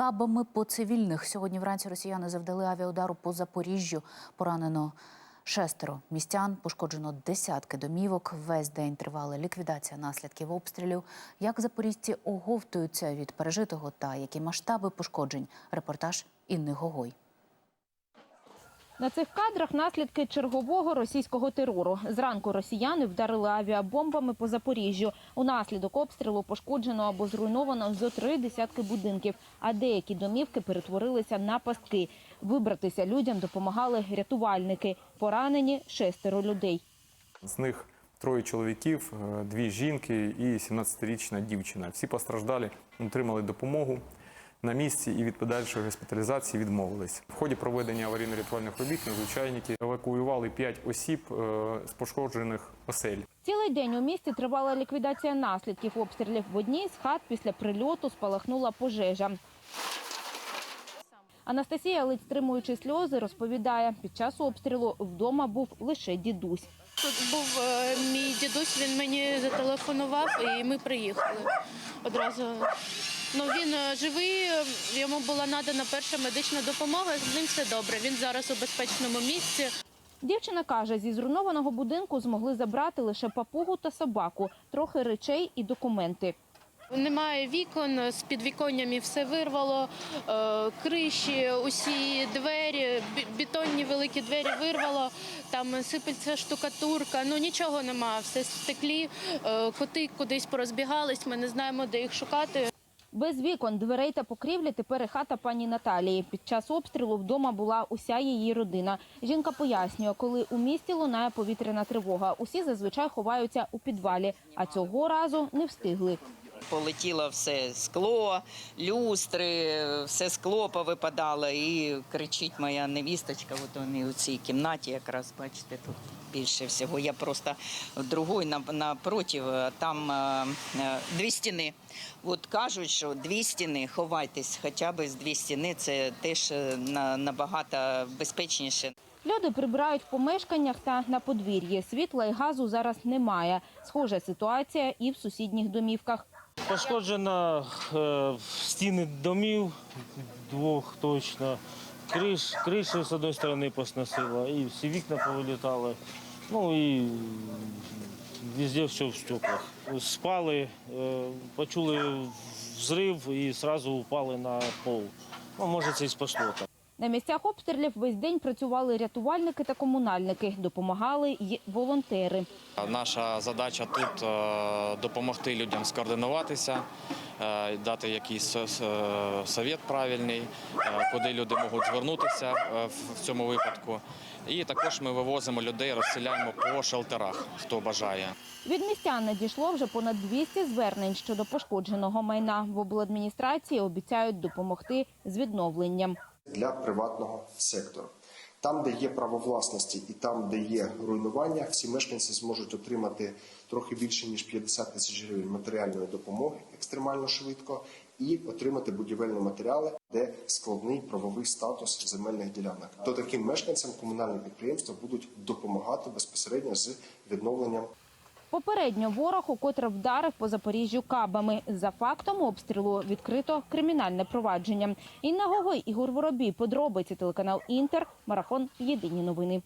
кабами по цивільних. Сьогодні вранці росіяни завдали авіаудару по Запоріжжю. Поранено шестеро містян, пошкоджено десятки домівок. Весь день тривала ліквідація наслідків обстрілів. Як запорізьці оговтуються від пережитого та які масштаби пошкоджень? Репортаж Інни Гогой. На цих кадрах наслідки чергового російського терору. Зранку росіяни вдарили авіабомбами по Запоріжжю. Унаслідок обстрілу пошкоджено або зруйновано зо три десятки будинків, а деякі домівки перетворилися на пастки. Вибратися людям допомагали рятувальники. Поранені шестеро людей. З них троє чоловіків, е, дві жінки і 17-річна дівчина. Всі постраждалі отримали допомогу на місці і від подальшої госпіталізації відмовились. В ході проведення аварійно-рятувальних робіт надзвичайники евакуювали 5 осіб е, з пошкоджених осель. Цілий день у місті тривала ліквідація наслідків обстрілів. В одній з хат після прильоту спалахнула пожежа. Анастасія, ледь стримуючи сльози, розповідає, під час обстрілу вдома був лише дідусь. Тут був е, мій дідусь, він мені зателефонував і ми приїхали одразу. Ну він е, живий, е, йому була надана перша медична допомога. З ним все добре. Він зараз у безпечному місці. Дівчина каже, зі зруйнованого будинку змогли забрати лише папугу та собаку, трохи речей і документи. Немає вікон, з підвіконнями все вирвало, е, криші, усі двері, бетонні великі двері вирвало, там сипеться штукатурка, ну нічого немає, все в стеклі, коти кудись порозбігались, ми не знаємо, де їх шукати. Без вікон, дверей та покрівлі тепер і хата пані Наталії. Під час обстрілу вдома була уся її родина. Жінка пояснює, коли у місті лунає повітряна тривога, усі зазвичай ховаються у підвалі, а цього разу не встигли. Полетіло все скло, люстри, все скло повипадало і кричить моя невісточка. От вони у цій кімнаті, якраз бачите, тут більше всього. Я просто в другої на- напротив, там е, е, дві стіни. От кажуть, що дві стіни, ховайтесь, хоча б з дві стіни, це теж е, на- набагато безпечніше. Люди прибирають в помешканнях та на подвір'ї. Світла і газу зараз немає. Схожа ситуація і в сусідніх домівках. Пошкоджено е, стіни домів, двох точно. Криш, криші з однієї сторони посносило, і всі вікна повилітали. Ну і везде все в стеклах. Спали, е, почули взрив і одразу упали на пол. Ну, може, це і спасло так. На місцях обстрілів весь день працювали рятувальники та комунальники, допомагали й волонтери. Наша задача тут е, допомогти людям скоординуватися, е, дати якийсь е, совет правильний, куди люди можуть звернутися в цьому випадку. І також ми вивозимо людей, розселяємо по шелтерах, хто бажає. Від містян надійшло вже понад 200 звернень щодо пошкодженого майна. В обладміністрації обіцяють допомогти з відновленням. Для приватного сектору. Там, де є право власності і там, де є руйнування, всі мешканці зможуть отримати трохи більше ніж 50 тисяч гривень матеріальної допомоги екстремально швидко і отримати будівельні матеріали, де складний правовий статус земельних ділянок. То таким мешканцям комунальні підприємства будуть допомагати безпосередньо з відновленням Попередньо ворог укотре вдарив по Запоріжжю кабами. За фактом обстрілу відкрито кримінальне провадження. Інна Гогой, Ігор Воробій, подробиці телеканал Інтер, марафон Єдині новини.